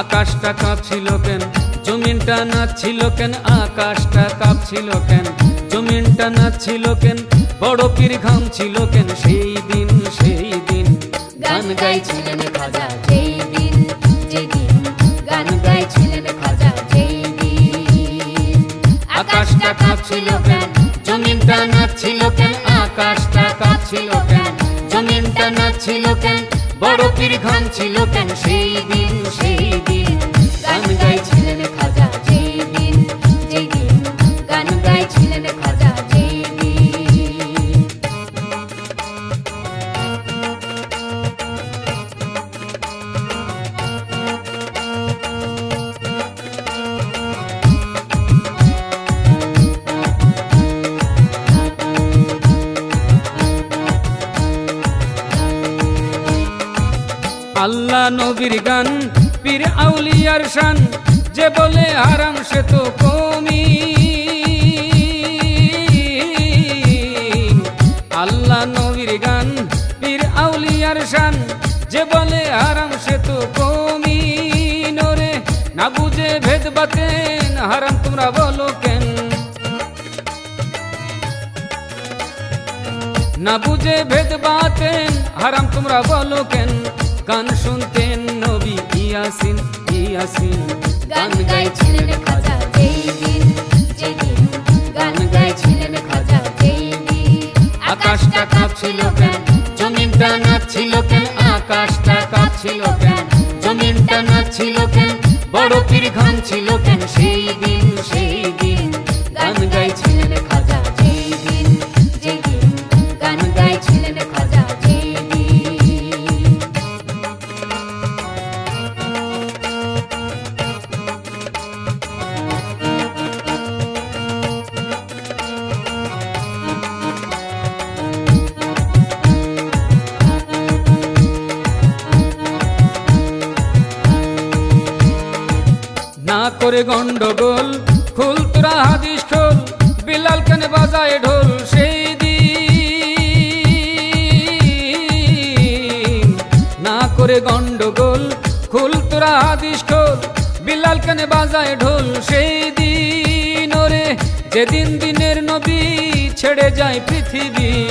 আকাশটা কাঁপছিল কেন? জমিনটা নাচছিল কেন? আকাশটা কাঁপছিল কেন? জমিনটা নাচছিল কেন? বড় পীর ঘাম ছিল কেন? সেই দিন সেই দিন গান গাইছিলেন খাজা যেই দিন যেদিন গান গাইছিলেন খাজা যেই দিন। আকাশটা কাঁপছিল কেন? জমিনটা নাচছিল কেন? আকাশটা কাঁপছিল কেন? জমিনটা নাচছিল কেন? বড় পীর ঘাম ছিল কেন? সেই দিন সেই দিন গান গাইছিলেন আল্লাহ নবীর গান, পীর আউলিয়ার শান, যে বলে হারাম সে তো কমি। আল্লাহ নবীর গান, পীর আউলিয়ার শান, যে বলে হারাম সে তো কমি। নরে, না বুঝে ভেদ বাতেন হারাম তোমরা বলো কেন? না বুঝে ভেদ বাতেন হারাম তোমরা বলো কেন? গান শুনতেন নবী ইয়াসিন ইয়াসিন। গান গাইছিলেন খাজা যেই দিন যেদিন। গান গাইছিলেন খাজা যেই দিন আকাশটা কাঁপছিল কেন? জমিনটা নাচছিল কেন? আকাশটা কাঁপছিল কেন? জমিনটা নাচছিল কেন? বড় পীর ঘাম ছিল কেন? সেই দিন সেই দিন। না করে গন্ডগোল খুল তোরা হাদিস খোল বিলাল কেন বাজায় ঢোল সেই দিন? না করে গন্ডগোল খুল তোরা হাদিস খোল বিলাল কেন বাজায় ঢোল সেই দিন? ওরে, যেদিন দিনের নবী ছেড়ে যায় পৃথিবী।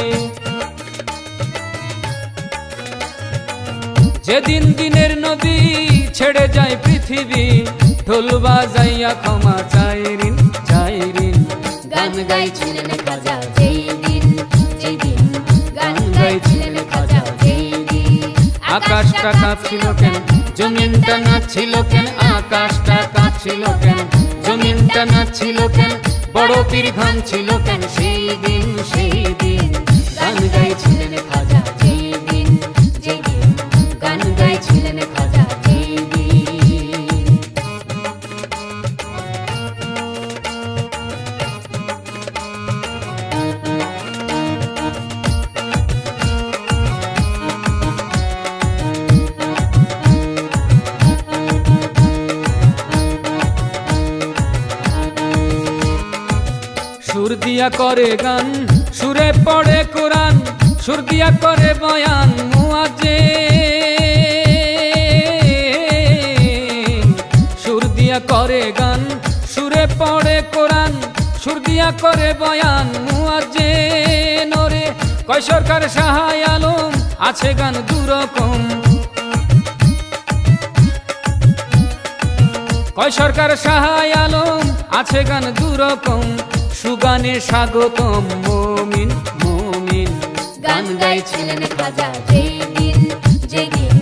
যেদিন দিনের নদী ছেড়ে যায় পৃথিবী। ঢোল বাজাইয়া ক্ষমা চাইরিন চাইরিন। গান গাইছিলেন খাজা যেই দিন গান গাইছিলেন খাজা যেই দিন আকাশটা কাঁপছিল কেন? জমিনটা নাচছিল কেন? আকাশটা কাঁপছিল কেন? জমিনটা নাচছিল কেন? বড় পীর ঘাম ছিল কেন? সেই দিন সেই দিন গান গাইছিলেন খাজা সুর দিয়া করে গান, সুরে পড়ে কোরআন, সুর দিয়া করে বয়ান মুয়াজে সুর দিয়া করে গান, সুরে পড়ে কোরআন, সুর দিয়া করে বয়ান মুয়াজে নরে। কয় সরকার সাহায় আলম, আছে গান দুরকম। কয় সরকার সাহায় আলম, আছে গান দুরকম। সুগানে স্বাগতম মমিন মমিন। গান গাইছিলেন খাজা যেই দিন যেদিন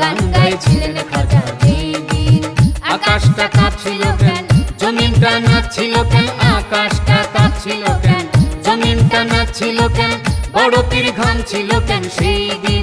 গান গাইছিলেন খাজা যেই দিন আকাশটা কাঁপছিল কেন? জমিনটা নাচছিল কেন? আকাশটা কাঁপছিল কেন? জমিনটা নাচছিল কেন? বড় পীর ঘাম ছিল কেন? সেই দিন